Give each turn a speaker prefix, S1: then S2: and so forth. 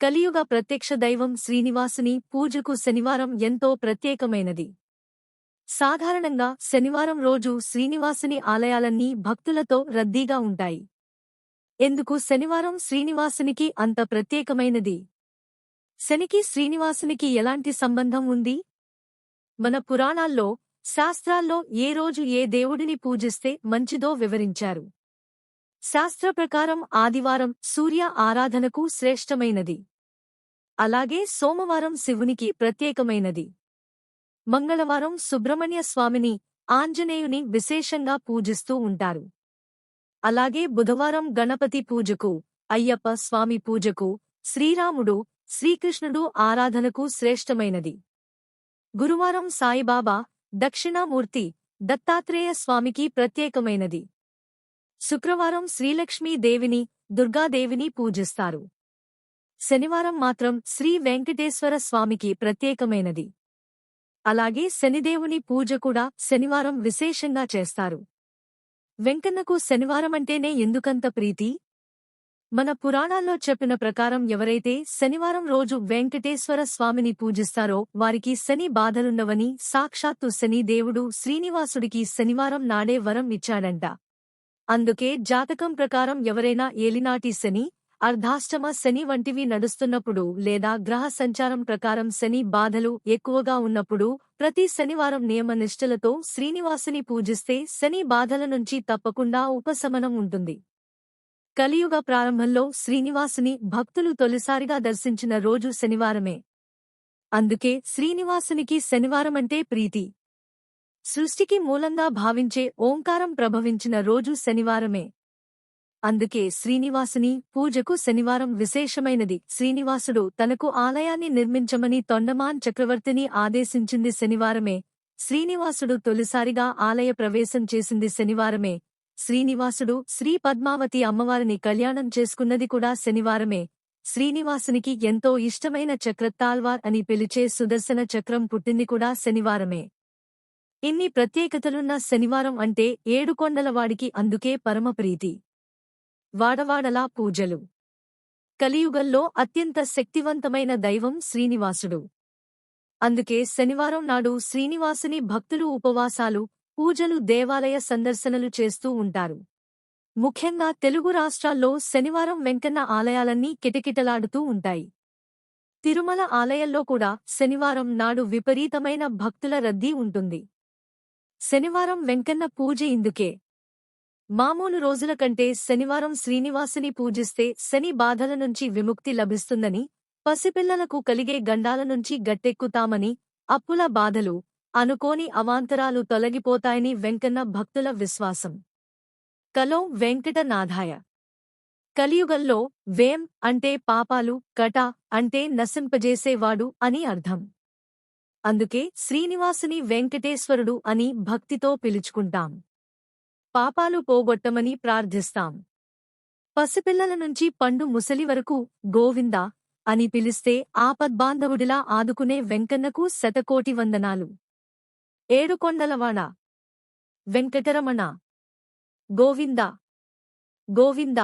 S1: కలియుగ ప్రత్యక్ష దైవం శ్రీనివాసుని పూజకు శనివారం ఎంతో ప్రత్యేకమైనది. సాధారణంగా శనివారం రోజు శ్రీనివాసుని ఆలయాలన్నీ భక్తులతో రద్దీగా ఉంటాయి. ఎందుకు శనివారం శ్రీనివాసునికి అంత ప్రత్యేకమైనది? శనికి శ్రీనివాసునికి ఎలాంటి సంబంధం ఉంది? మన పురాణాల్లో శాస్త్రాల్లో ఏ రోజు ఏ దేవుడిని పూజిస్తే మంచిదో వివరించారు. శాస్త్ర ప్రకారం ఆదివారం సూర్య ఆరాధనకు శ్రేష్టమైనది. అలాగే సోమవారం శివునికి ప్రత్యేకమైనది. మంగళవారం సుబ్రహ్మణ్య స్వామిని ఆంజనేయుని విశేషంగా పూజిస్తూ ఉంటారు. అలాగే బుధవారం గణపతి పూజకు అయ్యప్ప స్వామి పూజకు శ్రీరాముడు శ్రీకృష్ణుడు ఆరాధనకు శ్రేష్టమైనది. గురువారం సాయిబాబా దక్షిణామూర్తి దత్తాత్రేయ స్వామికి ప్రత్యేకమైనది. శుక్రవారం శ్రీలక్ష్మీదేవిని దుర్గాదేవిని పూజిస్తారు. శనివారం మాత్రం శ్రీ వెంకటేశ్వర స్వామికి ప్రత్యేకమైనది. అలాగే శనిదేవుని పూజ కూడా శనివారం విశేషంగా చేస్తారు. వెంకన్నకు శనివారమంటేనే ఎందుకంత ప్రీతి? మన పురాణాల్లో చెప్పిన ప్రకారం ఎవరైతే శనివారం రోజు వెంకటేశ్వర స్వామిని పూజిస్తారో వారికి శని బాధలున్నవని సాక్షాత్తు శనిదేవుడు శ్రీనివాసుడికి శనివారం నాడే వరం ఇచ్చాడంట. అందుకే జాతకం ప్రకారం ఎవరైనా ఏలినాటి శని అర్ధాష్టమ శని వంటివి నడుస్తున్నప్పుడు లేదా గ్రహ సంచారం ప్రకారం శని బాధలు ఎక్కువగా ఉన్నప్పుడు ప్రతి శనివారం నియమనిష్టలతో శ్రీనివాసుని పూజిస్తే శని బాధల నుంచి తప్పకుండా ఉపశమనం ఉంటుంది. కలియుగ ప్రారంభంలో శ్రీనివాసుని భక్తులు తొలిసారిగా దర్శించిన రోజు శనివారమే. అందుకే శ్రీనివాసునికి శనివారమంటే ప్రీతి. సృష్టికి మూలంగా భావించే ఓంకారం ప్రభవించిన రోజు శనివారమే. అందుకే శ్రీనివాసుని పూజకు శనివారం విశేషమైనది. శ్రీనివాసుడు తనకు ఆలయాన్ని నిర్మించమని తొండమాన్ చక్రవర్తిని ఆదేశించింది శనివారమే. శ్రీనివాసుడు తొలిసారిగా ఆలయ ప్రవేశం చేసింది శనివారమే. శ్రీనివాసుడు శ్రీ పద్మావతి అమ్మవారిని కళ్యాణం చేసుకున్నది కూడా శనివారమే. శ్రీనివాసునికి ఎంతో ఇష్టమైన చక్రత్తాల్వార్ అని పిలిచే సుదర్శన చక్రం పుట్టింది కూడా శనివారమే. ఇన్ని ప్రత్యేకతలున్న శనివారం అంటే ఏడుకొండలవాడికి అందుకే పరమప్రీతి వాడవాడలా పూజలు. కలియుగంలో అత్యంత శక్తివంతమైన దైవం శ్రీనివాసుడు. అందుకే శనివారం నాడు శ్రీనివాసుని భక్తులు ఉపవాసాలు పూజలు దేవాలయ సందర్శనలు చేస్తూ ఉంటారు. ముఖ్యంగా తెలుగు రాష్ట్రాల్లో శనివారం వెంకన్న ఆలయాలన్నీ కిటకిటలాడుతూ ఉంటాయి. తిరుమల ఆలయంలో కూడా శనివారం నాడు విపరీతమైన భక్తుల రద్దీ ఉంటుంది. శనివారం వెంకన్న పూజ ఇందుకే. మామూలు రోజుల కంటే శనివారం శ్రీనివాసుని పూజిస్తే శని బాధల నుంచి విముక్తి లభిస్తుందని పసిపిల్లలకు కలిగే గండాల నుంచి గట్టెక్కుతామని అప్పుల బాధలు అనుకోని అవాంతరాలు తొలగిపోతాయని వెంకన్న భక్తుల విశ్వాసం. కలో వెంకటనాథాయ. కలియుగంలో వేం అంటే పాపాలు కట అంటే నశింపజేసేవాడు అని అర్థం. అందుకే శ్రీనివాసుని వెంకటేశ్వరుడు అని భక్తితో పిలుచుకుంటాం. పాపాలు పోగొట్టమని ప్రార్థిస్తాం. పసిపిల్లల నుంచి పండు ముసలి వరకు గోవింద అని పిలిస్తే ఆపద్బాంధవుడిలా ఆదుకునే వెంకన్నకు శతకోటి వందనాలు. ఏడుకొండలవాడ. వెంకటరమణ. గోవింద. గోవింద.